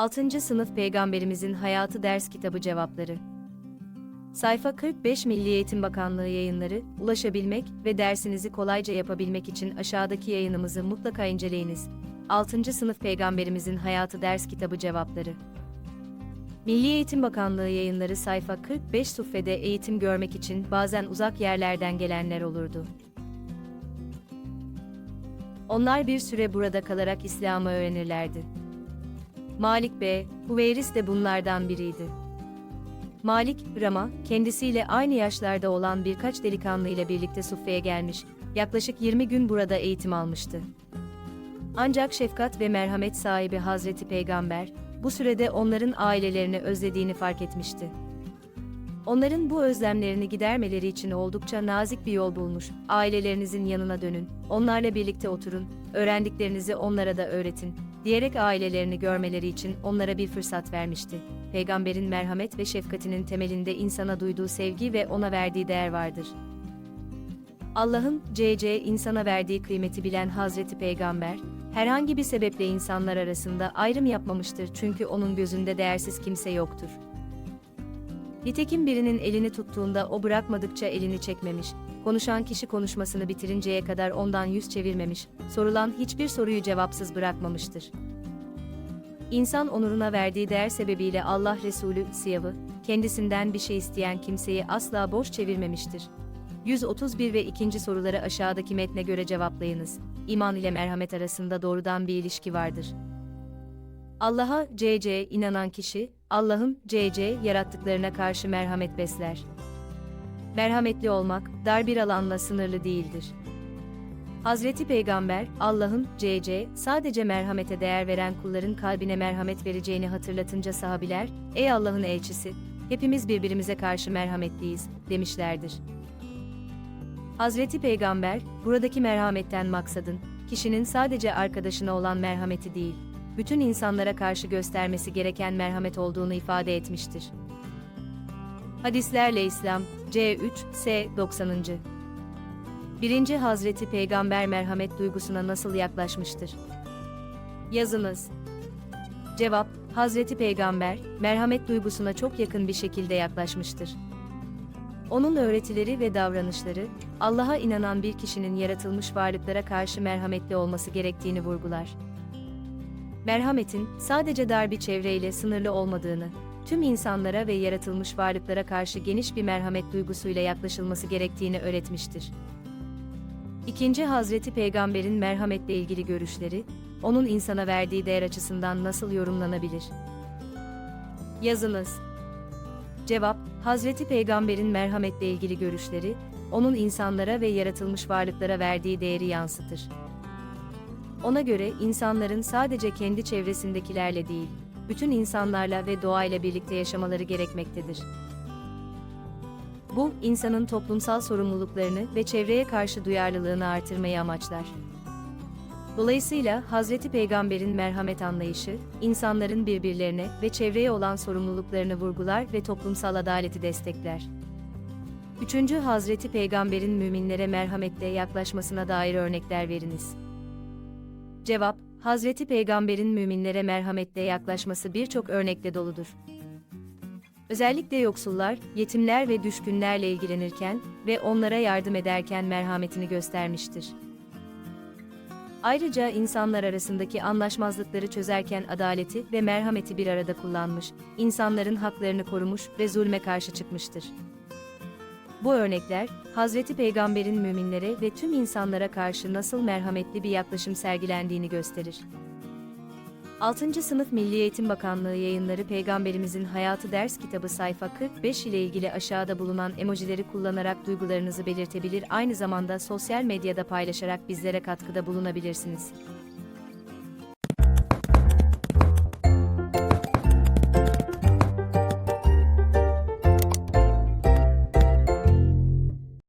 6. Sınıf Peygamberimizin Hayatı Ders Kitabı Cevapları Sayfa 45 Milli Eğitim Bakanlığı yayınları, ulaşabilmek ve dersinizi kolayca yapabilmek için aşağıdaki yayınımızı mutlaka inceleyiniz. 6. Sınıf Peygamberimizin Hayatı Ders Kitabı Cevapları Milli Eğitim Bakanlığı yayınları sayfa 45 Suffe'de eğitim görmek için bazen uzak yerlerden gelenler olurdu. Onlar bir süre burada kalarak İslam'ı öğrenirlerdi. Malik Bey, Hüveyris de bunlardan biriydi. Malik, Rama, kendisiyle aynı yaşlarda olan birkaç delikanlı ile birlikte Suffe'ye gelmiş, yaklaşık 20 gün burada eğitim almıştı. Ancak şefkat ve merhamet sahibi Hazreti Peygamber, bu sürede onların ailelerini özlediğini fark etmişti. Onların bu özlemlerini gidermeleri için oldukça nazik bir yol bulmuş. Ailelerinizin yanına dönün, onlarla birlikte oturun, öğrendiklerinizi onlara da öğretin, diyerek ailelerini görmeleri için onlara bir fırsat vermişti. Peygamberin merhamet ve şefkatinin temelinde insana duyduğu sevgi ve ona verdiği değer vardır. Allah'ın CC insana verdiği kıymeti bilen Hazreti Peygamber, herhangi bir sebeple insanlar arasında ayrım yapmamıştır çünkü onun gözünde değersiz kimse yoktur. Nitekim birinin elini tuttuğunda o bırakmadıkça elini çekmemiş, konuşan kişi konuşmasını bitirinceye kadar ondan yüz çevirmemiş, sorulan hiçbir soruyu cevapsız bırakmamıştır. İnsan onuruna verdiği değer sebebiyle Allah Resulü, Siyav'ı, kendisinden bir şey isteyen kimseyi asla boş çevirmemiştir. 131 ve ikinci soruları aşağıdaki metne göre cevaplayınız. İman ile merhamet arasında doğrudan bir ilişki vardır. Allah'a CC inanan kişi, Allah'ın CC yarattıklarına karşı merhamet besler. Merhametli olmak, dar bir alanla sınırlı değildir. Hazreti Peygamber, Allah'ın CC sadece merhamete değer veren kulların kalbine merhamet vereceğini hatırlatınca sahabiler, ey Allah'ın elçisi, hepimiz birbirimize karşı merhametliyiz, demişlerdir. Hazreti Peygamber, buradaki merhametten maksadın, kişinin sadece arkadaşına olan merhameti değil, bütün insanlara karşı göstermesi gereken merhamet olduğunu ifade etmiştir. Hadislerle İslam, C3, S 90. 1. Hazreti Peygamber merhamet duygusuna nasıl yaklaşmıştır? Yazınız. Cevap, Hazreti Peygamber, merhamet duygusuna çok yakın bir şekilde yaklaşmıştır. Onun öğretileri ve davranışları, Allah'a inanan bir kişinin yaratılmış varlıklara karşı merhametli olması gerektiğini vurgular. Merhametin sadece dar bir çevreyle sınırlı olmadığını, tüm insanlara ve yaratılmış varlıklara karşı geniş bir merhamet duygusuyla yaklaşılması gerektiğini öğretmiştir. İkinci Hazreti Peygamber'in merhametle ilgili görüşleri, onun insana verdiği değer açısından nasıl yorumlanabilir? Yazınız. Cevap, Hazreti Peygamber'in merhametle ilgili görüşleri, onun insanlara ve yaratılmış varlıklara verdiği değeri yansıtır. Ona göre insanların sadece kendi çevresindekilerle değil, bütün insanlarla ve doğayla birlikte yaşamaları gerekmektedir. Bu, insanın toplumsal sorumluluklarını ve çevreye karşı duyarlılığını artırmayı amaçlar. Dolayısıyla Hazreti Peygamber'in merhamet anlayışı, insanların birbirlerine ve çevreye olan sorumluluklarını vurgular ve toplumsal adaleti destekler. Üçüncü Hazreti Peygamber'in müminlere merhametle yaklaşmasına dair örnekler veriniz. Cevap, Hazreti Peygamber'in müminlere merhametle yaklaşması birçok örnekle doludur. Özellikle yoksullar, yetimler ve düşkünlerle ilgilenirken ve onlara yardım ederken merhametini göstermiştir. Ayrıca insanlar arasındaki anlaşmazlıkları çözerken adaleti ve merhameti bir arada kullanmış, insanların haklarını korumuş ve zulme karşı çıkmıştır. Bu örnekler, Hazreti Peygamber'in müminlere ve tüm insanlara karşı nasıl merhametli bir yaklaşım sergilendiğini gösterir. 6. Sınıf Milli Eğitim Bakanlığı yayınları Peygamberimizin Hayatı ders kitabı sayfa 45 ile ilgili aşağıda bulunan emojileri kullanarak duygularınızı belirtebilir aynı zamanda sosyal medyada paylaşarak bizlere katkıda bulunabilirsiniz.